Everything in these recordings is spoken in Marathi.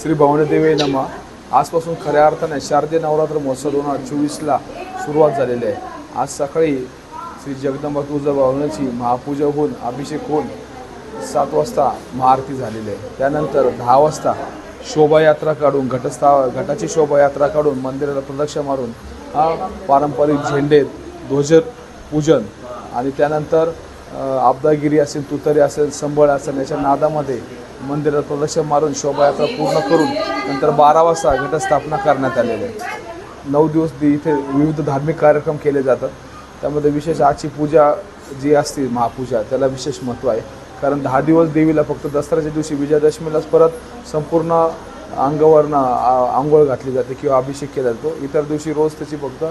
श्री भवानीदेवी नमा. आजपासून खऱ्या अर्थाने शारदीय नवरात्र महोत्सव दोन हजार चोवीसला सुरुवात झालेली आहे. आज सकाळी श्री जगदंबा तुळजा तुळजाभवानीची महापूजा होऊन अभिषेक होऊन सात वाजता महाआरती झालेली आहे. त्यानंतर दहा वाजता शोभायात्रा काढून घटस्था घटाची शोभायात्रा काढून मंदिराला प्रदक्षिणा मारून हा पारंपरिक झेंडे ध्वज पूजन आणि त्यानंतर अ, आपदागिरी असेल तुतरी असेल संबळ असेल याच्या नादामध्ये मंदिरात प्रदक्षिणा मारून शोभायात्रा पूर्ण करून नंतर बारा वाजता घटस्थापना करण्यात आलेली आहे. नऊ दिवस इथे विविध धार्मिक कार्यक्रम केले जातात. त्यामध्ये विशेष आजची पूजा जी असते महापूजा त्याला विशेष महत्त्व आहे. कारण दहा दिवस देवीला फक्त दसऱ्याच्या दिवशी विजयादशमीलाच परत संपूर्ण अंगावरनं आंघोळ घातली जाते किंवा अभिषेक केला जातो. इतर दिवशी रोज त्याची फक्त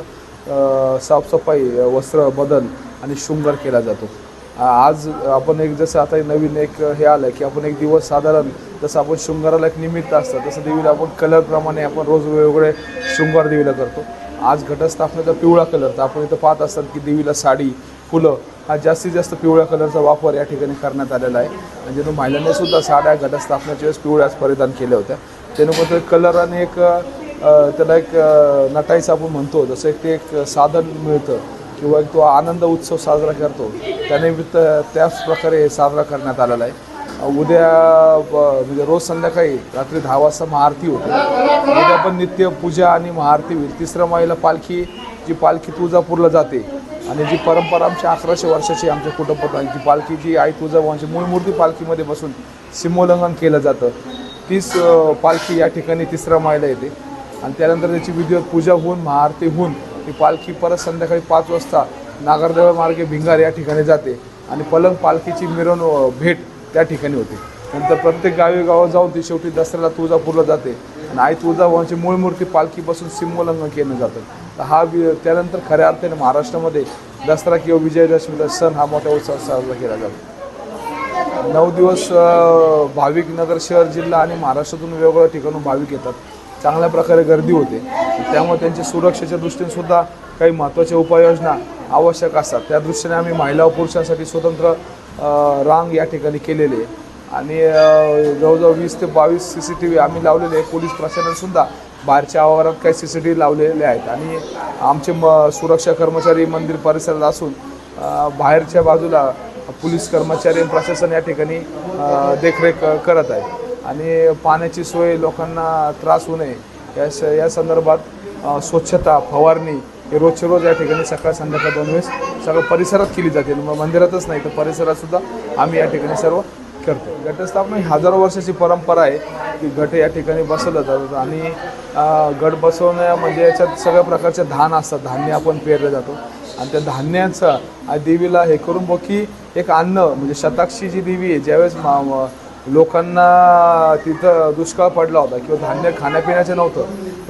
साफसफाई वस्त्र बदल आणि शृंगार केला जातो. आज आपण एक जसं आता नवीन एक हे आलं की आपण एक दिवस साधारण जसं आपण शृंगाराला एक निमित्त असतं तसं देवीला आपण कलरप्रमाणे आपण रोज वेगवेगळे शृंगार देवीला करतो. आज घटस्थापनेचा पिवळा कलर तर आपण इथं पाहत असतात की देवीला साडी फुलं हा जास्तीत जास्त पिवळ्या कलरचा वापर या ठिकाणी करण्यात आलेला आहे. म्हणजे तो महिलांनी सुद्धा साड्या घटस्थापनेच्या वेळेस पिवळ्याच परिधान केल्या होत्या. त्यानंतर कलर आणि एक त्याला एक अ, नटायचं आपण म्हणतो जसं एक ते एक साधन मिळतं. किंवा एक तो आनंद उत्सव साजरा करतो त्यानिमित्त त्याच प्रकारे साजरा करण्यात आलेला आहे. उद्या ब- म्हणजे रोज संध्याकाळी रात्री दहा वाजता महाआरती होते. उद्या पण नित्य पूजा आणि महाआरती होईल. तिसऱ्या माईला पालखी जी पालखी तुळजापूरला जाते आणि जी परंपरा आमच्या अकराशे वर्षाची आमच्या कुटुंबात ती पालखी जी आई तुळजाभवानीची मूळ मूर्ती पालखीमध्ये बसून सीमोल्लंघन केलं जातं तीच पालखी या ठिकाणी तिसऱ्या माईला येते. आणि त्यानंतर त्याची विधिवत पूजा होऊन महाआरती होऊन ही पालखी परत संध्याकाळी पाच वाजता नागरदेव मार्गे भिंगार या ठिकाणी जाते आणि पलंग पालखीची मिरवणूक भेट त्या ठिकाणी होते. नंतर प्रत्येक गावीगावात जाऊन ती शेवटी दसऱ्याला तुळजापूरला जाते आणि आई तुळजाभवानीची मूळ मूर्ती पालखीपासून बसून केलं जातं. तर हा वि त्यानंतर खऱ्या अर्थाने महाराष्ट्रामध्ये दसरा किंवा विजयदशमीचा सण हा मोठ्या उत्सवात साजरा केला जातो. नऊ दिवस भाविक नगर शहर जिल्हा आणि महाराष्ट्रातून वेगवेगळ्या ठिकाणून भाविक येतात. चांगल्या प्रकारे गर्दी होते. त्यामुळे त्यांच्या सुरक्षेच्या दृष्टीने सुद्धा काही महत्त्वाच्या उपाययोजना आवश्यक असतात. त्या दृष्टीने आम्ही महिला व पुरुषांसाठी स्वतंत्र रांग या ठिकाणी केलेली आहे. आणि जवळजवळ वीस ते बावीस सी सी टी व्ही आम्ही लावलेले आहे. पोलीस प्रशासनसुद्धा बाहेरच्या आवारात काही सी सी टी व्ही लावलेले आहेत. आणि आमचे म सुरक्षा कर्मचारी मंदिर परिसरात असून बाहेरच्या बाजूला पोलीस कर्मचारी आणि प्रशासन या ठिकाणी देखरेख करत आहे आणि पाण्याची सोय लोकांना त्रास होऊ नये. या स या संदर्भात स्वच्छता फवारणी हे रोजच्या रोज या ठिकाणी सकाळ संध्याकाळ दोन वेळेस सगळं परिसरात केली जाते. मग मंदिरातच नाही तर परिसरात सुद्धा आम्ही या ठिकाणी सर्व करतो. घटस्थापना ही हजारो वर्षाची परंपरा आहे की घट या ठिकाणी बसवलं जातात आणि गट बसवणं बसवण्या म्हणजे याच्यात सगळ्या प्रकारचे धान असतात. धान्य आपण पेरलं जातो. आणि त्या धान्याचं देवीला हे करून बघ की एक अन्न म्हणजे शताक्षी जी देवी आहे. ज्यावेळेस मा लोकांना तिथं दुष्काळ पडला होता किंवा धान्य खाण्यापिण्याचं नव्हतं.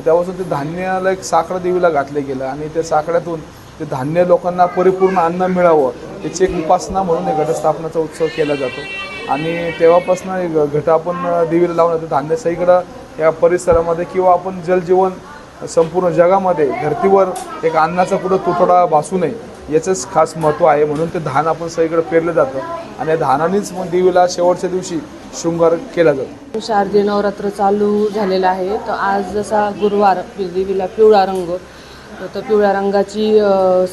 त्यापासून ते धान्याला एक साकडं देवीला घातलं गेलं आणि त्या साकड्यातून ते धान्य लोकांना परिपूर्ण अन्न मिळावं याची एक उपासना म्हणून हे घटस्थापनाचा उत्सव केला जातो. आणि तेव्हापासून एक घट आपण देवीला लावून ते धान्य सगळीकडं या परिसरामध्ये किंवा आपण जलजीवन संपूर्ण जगामध्ये धर्तीवर एक अन्नाचा कुठं तुटवडा भासू नये याचंच खास महत्त्व आहे म्हणून ते धान आपण सगळीकडे पेरलं जातं. आणि या धानानेच मग देवीला शेवटच्या दिवशी शृंगार केला जातो. शारदीय नवरात्र चालू झालेलं आहे. तर आज जसा गुरुवार देवीला पिवळा रंग तर पिवळ्या रंगाची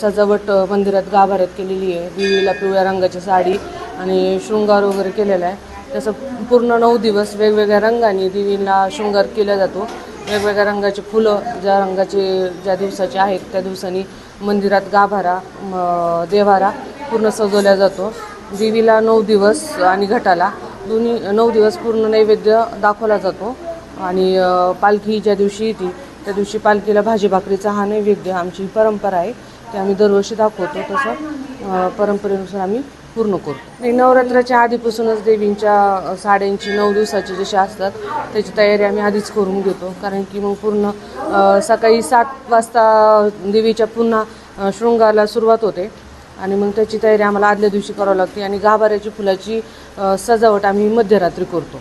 सजावट मंदिरात गाभाऱ्यात केलेली आहे. देवीला पिवळ्या रंगाची साडी आणि शृंगार वगैरे केलेला आहे. तसं पूर्ण नऊ दिवस वेगवेगळ्या रंगाने देवीला शृंगार केला जातो. वेगवेगळ्या रंगाचे फुलं ज्या रंगाचे ज्या दिवसाचे आहेत त्या दिवसांनी मंदिरात गाभारा देवारा पूर्ण सजवला जातो. देवीला नऊ दिवस आणि घटाला दोन्ही नऊ दिवस पूर्ण नैवेद्य दाखवला जातो. आणि अ, पालखी ज्या दिवशी येते त्या दिवशी पालखीला भाजी भाकरीचा हा नैवेद्य आमची परंपरा आहे ते आम्ही दरवर्षी दाखवतो. तसं परंपरेनुसार आम्ही पूर्ण करतो. आणि नवरात्राच्या आधीपासूनच देवींच्या साड्यांची नऊ दिवसाची जशी असतात त्याची तयारी आम्ही आधीच करून घेतो. कारण की मग पूर्ण सकाळी सात वाजता देवीच्या पुन्हा शृंगाला शृंगारला सुरुवात होते. आणि मग त्याची तयारी आम्हाला आदल्या दिवशी करावी लागते आणि गाभाऱ्याची फुलाची सजावट आम्ही मध्यरात्री करतो.